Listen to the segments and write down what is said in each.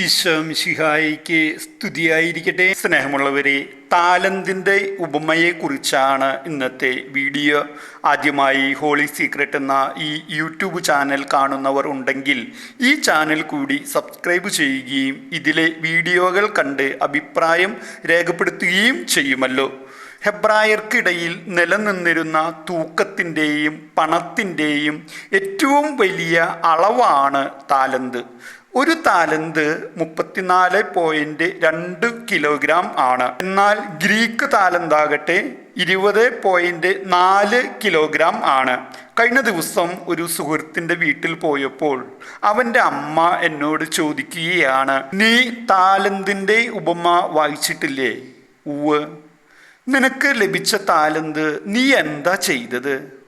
ഈശോമിശിഹായിക്ക് സ്തുതിയായിരിക്കട്ടെ. സ്നേഹമുള്ളവരെ താലന്തിന്റെ ഉപമയെക്കുറിച്ചാണ് ഇന്നത്തെ വീഡിയോ. ആദ്യമായി ഹോളി സീക്രട്ട് എന്ന ഈ യൂട്യൂബ് ചാനൽ കാണുന്നവർ ഉണ്ടെങ്കിൽ ഈ ചാനൽ കൂടി സബ്സ്ക്രൈബ് ചെയ്യുകയും ഇതിലെ വീഡിയോകൾ കണ്ട് അഭിപ്രായം രേഖപ്പെടുത്തുകയും ചെയ്യുമല്ലോ. ഹെബ്രായർക്കിടയിൽ നിലനിന്നിരുന്ന തൂക്കത്തിന്റെയും പണത്തിന്റെയും ഏറ്റവും വലിയ അളവാണ് താലന്ത്. ഒരു താലന്ത് മുപ്പത്തിനാല് പോയിന്റ് രണ്ട് കിലോഗ്രാം ആണ്. എന്നാൽ ഗ്രീക്ക് താലന്താകട്ടെ ഇരുപത് പോയിന്റ് നാല് കിലോഗ്രാം ആണ്. കഴിഞ്ഞ ദിവസം ഒരു സുഹൃത്തിന്റെ വീട്ടിൽ പോയപ്പോൾ അവന്റെ അമ്മ എന്നോട് ചോദിക്കുകയാണ് നീ താലന്തിന്റെ ഉപമ വായിച്ചിട്ടില്ലേ? ഉവ് നിനക്ക് ലഭിച്ച താലന്ത് നീ എന്താ ചെയ്തത്?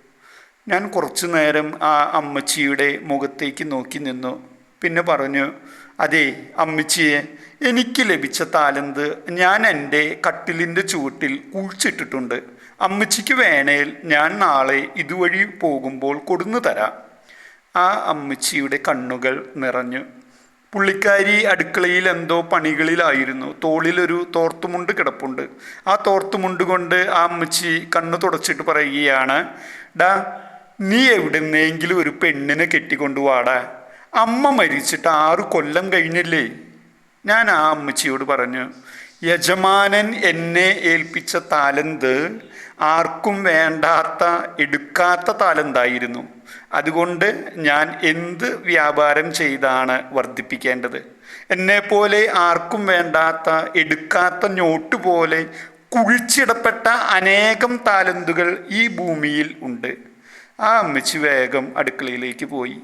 ഞാൻ കുറച്ചു നേരം ആ അമ്മച്ചിയുടെ മുഖത്തേക്ക് നോക്കി നിന്നു. പിന്നെ പറഞ്ഞു അതെ അമ്മച്ചിയെ എനിക്ക് ലഭിച്ച താലന്ത് ഞാൻ എന്റെ കട്ടിലിന്റെ ചുവട്ടിൽ കുഴിച്ചിട്ടിട്ടുണ്ട്. അമ്മച്ചിക്ക് വേണേൽ ഞാൻ നാളെ ഇതുവഴി പോകുമ്പോൾ കൊടുന്നു തരാം. ആ അമ്മച്ചിയുടെ കണ്ണുകൾ നിറഞ്ഞു. പുള്ളിക്കാരി അടുക്കളയിൽ എന്തോ പണികളിലായിരുന്നു. തോളിലൊരു തോർത്തുമുണ്ട് കിടപ്പുണ്ട്. ആ തോർത്തുമുണ്ട് കൊണ്ട് ആ അമ്മച്ചി കണ്ണു തുടച്ചിട്ട് പറയുകയാണ് ഡാ നീ എവിടെ എവിടുന്നെങ്കിലും ഒരു പെണ്ണിനെ കെട്ടിക്കൊണ്ടുവാടാ അമ്മ മരിച്ചിട്ട് ആറു കൊല്ലം കഴിഞ്ഞില്ലേ? ഞാൻ ആ അമ്മച്ചിയോട് പറഞ്ഞു യജമാനൻ എന്നെ ഏൽപ്പിച്ച താലന്ത് ആർക്കും വേണ്ടാത്ത എടുക്കാത്ത താലന്തായിരുന്നു. അതുകൊണ്ട് ഞാൻ എന്ത് വ്യാപാരം ചെയ്താണ് വർദ്ധിപ്പിക്കേണ്ടത്? എന്നെപ്പോലെ ആർക്കും വേണ്ടാത്ത എടുക്കാത്ത നോട്ട് പോലെ കുഴിച്ചിടപ്പെട്ട അനേകം താലന്തുകൾ ഈ ഭൂമിയിൽ ഉണ്ട്. ആ അമ്മച്ചി വേഗം അടുക്കളയിലേക്ക് പോയി.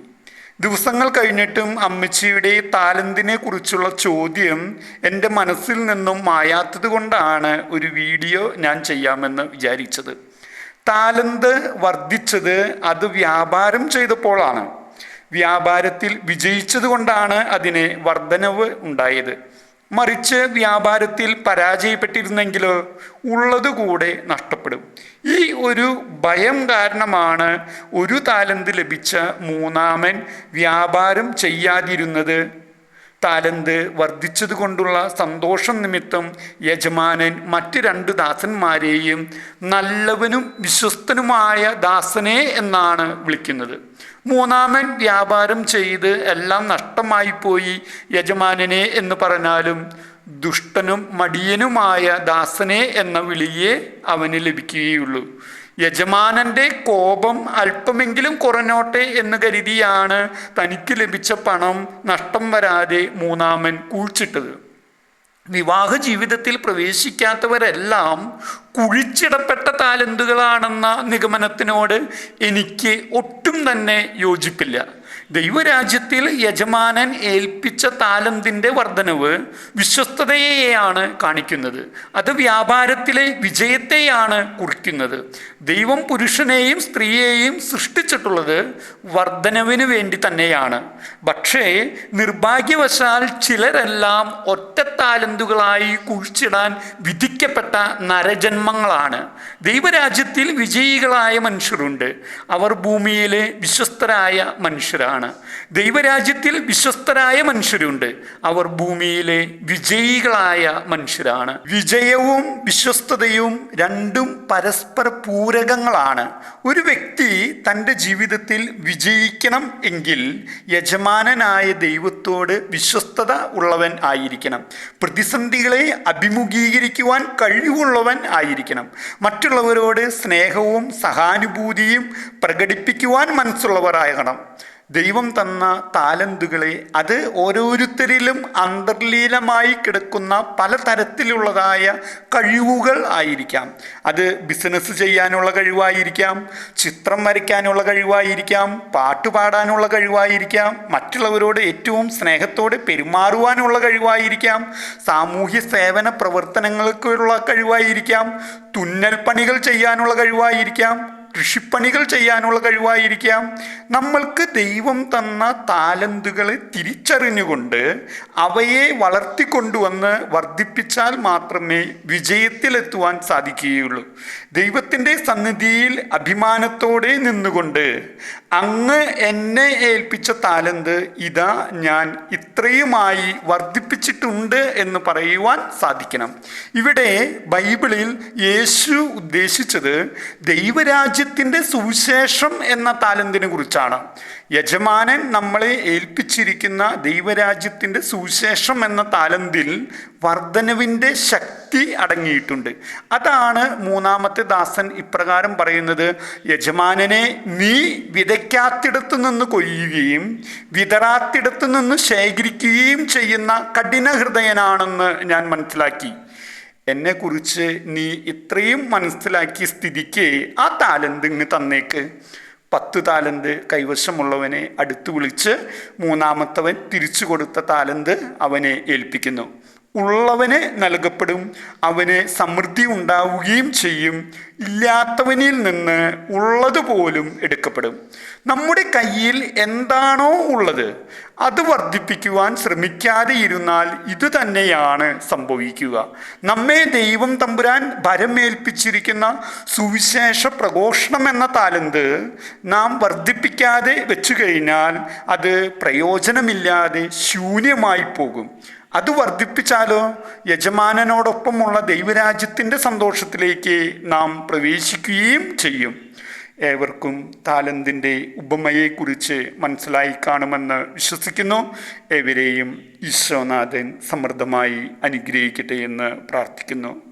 ദിവസങ്ങൾ കഴിഞ്ഞിട്ടും അമ്മച്ചിയുടെ താലന്തിനെ കുറിച്ചുള്ള ചോദ്യം എന്റെ മനസ്സിൽ നിന്നും മായാത്തത് കൊണ്ടാണ് ഒരു വീഡിയോ ഞാൻ ചെയ്യാമെന്ന് വിചാരിച്ചത്. താലന്ത് വർദ്ധിച്ചത് അത് വ്യാപാരം ചെയ്തപ്പോഴാണ്. വ്യാപാരത്തിൽ വിജയിച്ചത് കൊണ്ടാണ് അതിന് വർധനവ് ഉണ്ടായത്. മറിച്ച് വ്യാപാരത്തിൽ പരാജയപ്പെട്ടിരുന്നെങ്കിലോ ഉള്ളതുകൂടെ നഷ്ടപ്പെടും. ഈ ഒരു ഭയം കാരണമാണ് ഒരു താലന്ത് ലഭിച്ച മൂന്നാമൻ വ്യാപാരം ചെയ്യാതിരുന്നത്. താലന്ത് വർദ്ധിച്ചത് കൊണ്ടുള്ള സന്തോഷം നിമിത്തം യജമാനൻ മറ്റ് രണ്ട് ദാസന്മാരെയും നല്ലവനും വിശ്വസ്തനുമായ ദാസനെ എന്നാണ് വിളിക്കുന്നത്. മൂന്നാമൻ വ്യാപാരം ചെയ്ത് എല്ലാം നഷ്ടമായി പോയി യജമാനനെ എന്ന് പറഞ്ഞാലും ദുഷ്ടനും മടിയനുമായ ദാസനെ എന്ന വിളിയെ അവന് ലഭിക്കുകയുള്ളൂ. യജമാനന്റെ കോപം അല്പമെങ്കിലും കുറഞ്ഞോട്ടെ എന്ന് കരുതിയാണ് തനിക്ക് ലഭിച്ച പണം നഷ്ടം വരാതെ മൂന്നാമൻ കുഴിച്ചിട്ടത് വിവാഹ ജീവിതത്തിൽ പ്രവേശിക്കാത്തവരെല്ലാം കുഴിച്ചിടപ്പെട്ട താലന്തുകളാണെന്ന നിഗമനത്തിനോട് എനിക്ക് ഒട്ടും തന്നെ യോജിപ്പില്ല. ദൈവരാജ്യത്തിൽ യജമാനൻ ഏൽപ്പിച്ച താലന്തിന്റെ വർധനവ് വിശ്വസ്തതയെയാണ് കാണിക്കുന്നത്. അത് വ്യാപാരത്തിലെ വിജയത്തെയാണ് കുറിക്കുന്നത്. ദൈവം പുരുഷനെയും സ്ത്രീയെയും സൃഷ്ടിച്ചിട്ടുള്ളത് വർധനവിന് വേണ്ടി തന്നെയാണ്. പക്ഷേ നിർഭാഗ്യവശാൽ ചിലരെല്ലാം ഒറ്റ താലന്തുകളായി കുഴിച്ചിടാൻ വിധിക്കപ്പെട്ട നരജന്മങ്ങളാണ്. ദൈവരാജ്യത്തിൽ വിജയികളായ മനുഷ്യരുണ്ട്. അവർ ഭൂമിയിലെ വിശ്വസ്തരായ മനുഷ്യരാണ്. ദൈവരാജ്യത്തിൽ വിശ്വസ്തരായ മനുഷ്യരുണ്ട്. അവർ ഭൂമിയിലെ വിജയികളായ മനുഷ്യരാണ്. വിജയവും വിശ്വസ്തതയും രണ്ടും പരസ്പര പൂരകങ്ങളാണ്. ഒരു വ്യക്തി തന്റെ ജീവിതത്തിൽ വിജയിക്കണം എങ്കിൽ യജമാനനായ ദൈവത്തോട് വിശ്വസ്തത ഉള്ളവൻ ആയിരിക്കണം. പ്രതിസന്ധികളെ അഭിമുഖീകരിക്കുവാൻ കഴിവുള്ളവൻ ആയിരിക്കണം. മറ്റുള്ളവരോട് സ്നേഹവും സഹാനുഭൂതിയും പ്രകടിപ്പിക്കുവാൻ മനസ്സുള്ളവരാകണം ദൈവം തന്ന താലന്തുകളെ അത് ഓരോരുത്തരിലും അന്തർലീനമായി കിടക്കുന്ന പലതരത്തിലുള്ളതായ കഴിവുകൾ ആയിരിക്കാം. അത് ബിസിനസ് ചെയ്യാനുള്ള കഴിവായിരിക്കാം ചിത്രം വരയ്ക്കാനുള്ള കഴിവായിരിക്കാം പാട്ട് പാടാനുള്ള കഴിവായിരിക്കാം മറ്റുള്ളവരോട് ഏറ്റവും സ്നേഹത്തോടെ പെരുമാറുവാനുള്ള കഴിവായിരിക്കാം സാമൂഹ്യ സേവന പ്രവർത്തനങ്ങൾക്കുള്ള കഴിവായിരിക്കാം തുന്നൽ പണികൾ ചെയ്യാനുള്ള കഴിവായിരിക്കാം കൃഷിപ്പണികൾ ചെയ്യാനുള്ള കഴിവായിരിക്കാം. നമ്മൾക്ക് ദൈവം തന്ന താലന്തുകളെ തിരിച്ചറിഞ്ഞുകൊണ്ട് അവയെ വളർത്തിക്കൊണ്ടുവന്ന് വർദ്ധിപ്പിച്ചാൽ മാത്രമേ വിജയത്തിലെത്തുവാൻ സാധിക്കുകയുള്ളൂ. ദൈവത്തിന്റെ സന്നിധിയിൽ അഭിമാനത്തോടെ നിന്നുകൊണ്ട് അങ്ങ് എന്നെ ഏൽപ്പിച്ച താലന്ത് ഇതാ ഞാൻ ഇത്രയുമായി വർദ്ധിപ്പിച്ചിട്ടുണ്ട് എന്ന് പറയുവാൻ സാധിക്കണം. ഇവിടെ ബൈബിളിൽ യേശു ഉദ്ദേശിച്ചത് ദൈവരാജ്യത്തിന്റെ സുവിശേഷം എന്ന താലന്തിനെ കുറിച്ചാണ്. യജമാനൻ നമ്മളെ ഏൽപ്പിച്ചിരിക്കുന്ന ദൈവരാജ്യത്തിന്റെ സുവിശേഷം എന്ന താലന്തിൽ വർധനവിന്റെ ശക്തി അടങ്ങിയിട്ടുണ്ട്. അതാണ് മൂന്നാമത്തെ ദാസൻ ഇപ്രകാരം പറയുന്നത് യജമാനനെ നീ വിതയ്ക്കാത്തിടത്തു നിന്ന് കൊയ്യുകയും വിതറാത്തിടത്തു നിന്ന് ശേഖരിക്കുകയും ചെയ്യുന്ന കഠിന ഹൃദയനാണെന്ന് ഞാൻ മനസ്സിലാക്കി. എന്നെക്കുറിച്ച് നീ ഇത്രയും മനസ്സിലാക്കി സ്ഥിതിക്ക് ആ താലന്ത് ഇങ്ങ് തന്നേക്ക്. പത്ത് താലന്ത് കൈവശമുള്ളവനെ അടുത്ത് വിളിച്ച് മൂന്നാമത്തവൻ തിരിച്ചു കൊടുത്ത താലന്ത് അവനെ ഏൽപ്പിക്കുന്നു. ഉള്ളവന് നൽകപ്പെടും. അവന് സമൃദ്ധി ഉണ്ടാവുകയും ചെയ്യും. ഇല്ലാത്തവനിൽ നിന്ന് ഉള്ളതുപോലും എടുക്കപ്പെടും. നമ്മുടെ കയ്യിൽ എന്താണോ ഉള്ളത് അത് വർദ്ധിപ്പിക്കുവാൻ ശ്രമിക്കാതെ ഇരുന്നാൽ ഇതുതന്നെയാണ് സംഭവിക്കുക. നമ്മെ ദൈവം തമ്പുരാൻ ഭരമേൽപ്പിച്ചിരിക്കുന്ന സുവിശേഷ പ്രഘോഷണം എന്ന താലന്ത് നാം വർദ്ധിപ്പിക്കാതെ വെച്ചു കഴിഞ്ഞാൽ അത് പ്രയോജനമില്ലാതെ ശൂന്യമായി പോകും. അത് വർദ്ധിപ്പിച്ചാലോ യജമാനനോടൊപ്പമുള്ള ദൈവരാജ്യത്തിന്റെ സന്തോഷത്തിലേക്ക് നാം പ്രവേശിക്കുകയും ചെയ്യും. ഏവർക്കും താലന്തിന്റെ ഉപമയെക്കുറിച്ച് മനസ്സിലായി കാണുമെന്ന് വിശ്വസിക്കുന്നു. ഏവരെയും ഈശ്വനാഥൻ സമൃദ്ധമായി അനുഗ്രഹിക്കട്ടെ എന്ന് പ്രാർത്ഥിക്കുന്നു.